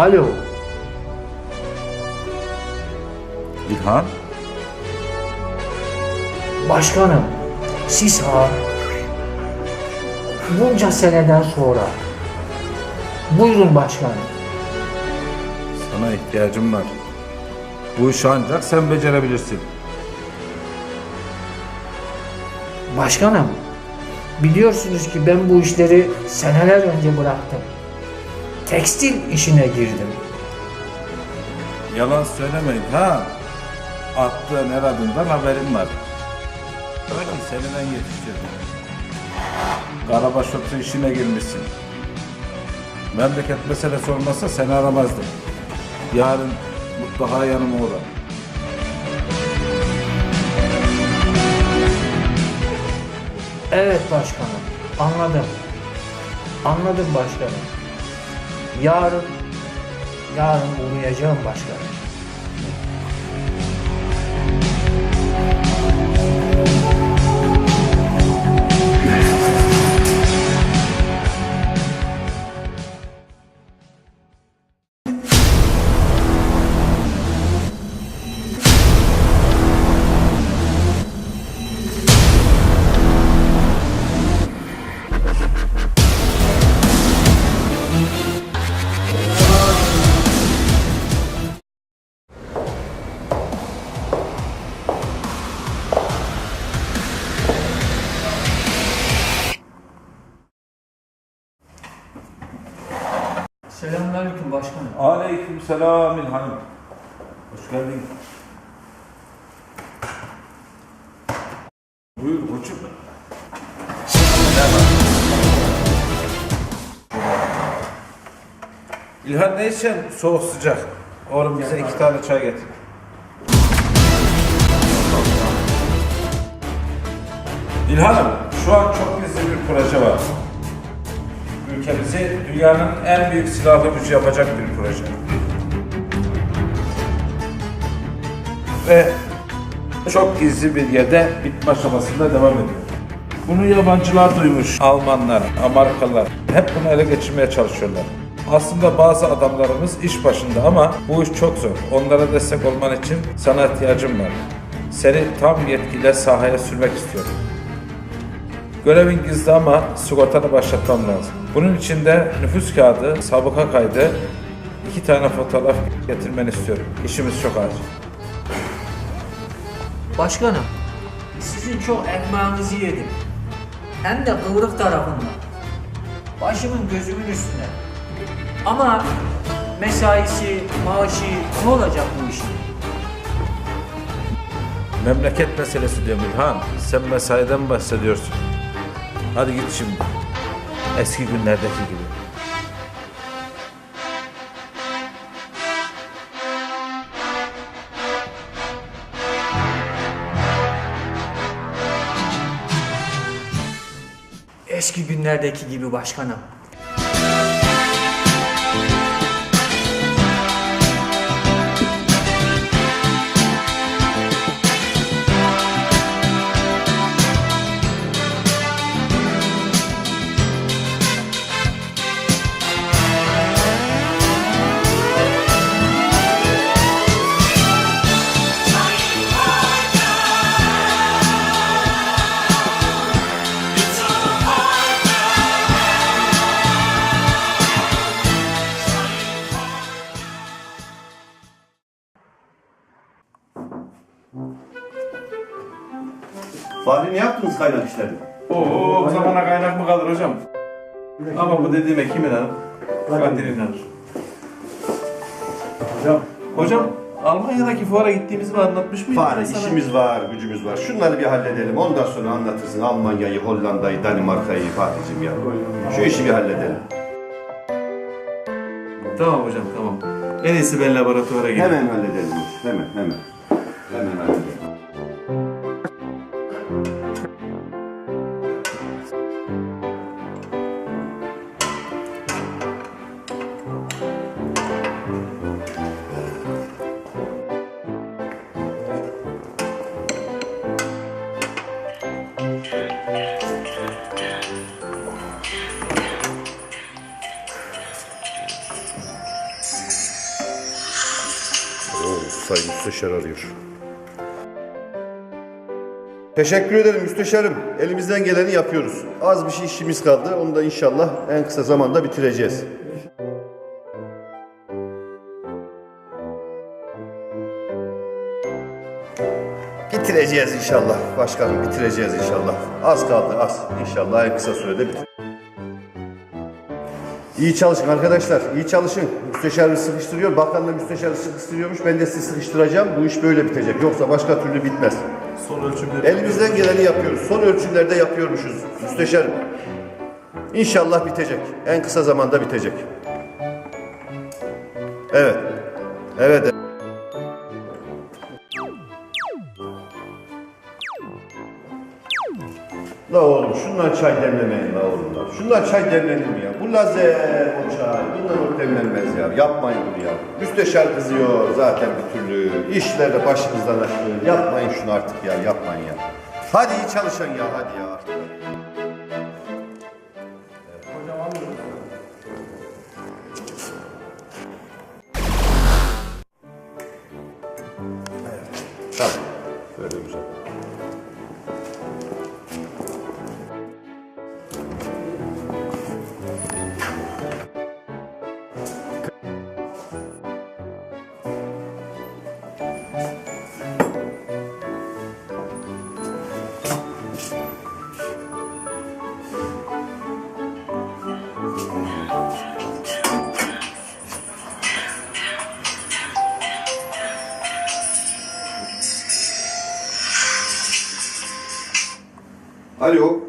Alo. İlhan, Başkanım. Siz ha. Bunca seneden sonra. Buyurun başkanım. sana ihtiyacım var. Bu işi ancak sen becerebilirsin. Başkanım. Biliyorsunuz ki ben bu işleri seneler önce bıraktım. Tekstil işine girdim. Yalan söylemeyin ha. Attığın her adımdan haberim var. Öyle seni ben yetiştirdim. Karabaş otu işine girmişsin. Memleket meselesi olmasa seni aramazdım. Yarın mutlaka yanıma uğra. Evet başkanım. Anladım. Anladım başkanım. Yarın yarın uğrayacağım başkanım. Selamünaleyküm başkanım. Aleyküm selam İlhan'ım. Hoş geldin. Buyur koçum. İlhan ne içeceksin? Soğuk sıcak. Oğlum bize iki tane çay getir. İlhan'ım şu an çok gizli bir proje var. Ülkemizi dünyanın en büyük silahlı gücü yapacak bir proje. Ve çok gizli bir yerde bitme aşamasında devam ediyor. Bunu yabancılar duymuş. Almanlar, Amerikalılar hep bunu ele geçirmeye çalışıyorlar. Aslında bazı adamlarımız iş başında ama bu iş çok zor. Onlara destek olman için sana ihtiyacım var. Seni tam yetkiyle sahaya sürmek istiyorum. Görevin gizli ama sigortanı başlatmam lazım. Bunun için de nüfus kağıdı, sabıka kaydı, iki tane fotoğraf getirmeni istiyorum. İşimiz çok acil. Başkanım, sizin çok ekmeğinizi yedim. Hem de kıvrık tarafından. Başımın gözümün üstüne. Ama mesaisi, maaşı ne olacak bu işin? Memleket meselesi diyorum İlhan. Sen mesaiden bahsediyorsun. Hadi git şimdi. Eski günlerdeki gibi. Eski günlerdeki gibi başkanım. Fahri ne yaptınız kaynak işlerini? Oo, o zamana kaynak mı kalır hocam? Ama bu dediğime kim inanır? Kadir inanır. Hocam. Hocam, Almanya'daki fuara gittiğimizi mi anlatmış mıydım? Fahri ben sana? işimiz var, gücümüz var. Şunları bir halledelim. Ondan sonra anlatırsın Almanya'yı, Hollanda'yı, Danimarka'yı Fatih'cim ya. Şu işi bir halledelim. Tamam hocam, tamam. En iyisi ben laboratuvara gideyim. Hemen halledelim. Hemen, hemen. Hemen alalım. saygısı şer arıyor. Teşekkür ederim müsteşarım. Elimizden geleni yapıyoruz. Az bir şey işimiz kaldı. Onu da inşallah en kısa zamanda bitireceğiz. Bitireceğiz inşallah. Başkanım bitireceğiz inşallah. Az kaldı az. İnşallah en kısa sürede bitir. İyi çalışın arkadaşlar, iyi çalışın. Müsteşarı sıkıştırıyor, bakan da müsteşarı sıkıştırıyormuş. Ben de sizi sıkıştıracağım. Bu iş böyle bitecek. Yoksa başka türlü bitmez. Son ölçümleri. Elimizden geleni yapıyoruz. Son ölçümlerde yapıyormuşuz müsteşarım. İnşallah bitecek. En kısa zamanda bitecek. Evet. Evet. La oğlum şundan çay demlemeyin la oğlum la. Şundan çay demlenir mi ya? Bu lazer o çay. Bundan o demlenmez ya. Yapmayın bunu ya. Müsteşar kızıyor zaten bir türlü. İşler de başımızdan aşkın. Yapmayın şunu artık ya. Yapmayın ya. Hadi iyi çalışın ya hadi ya artık. Alo.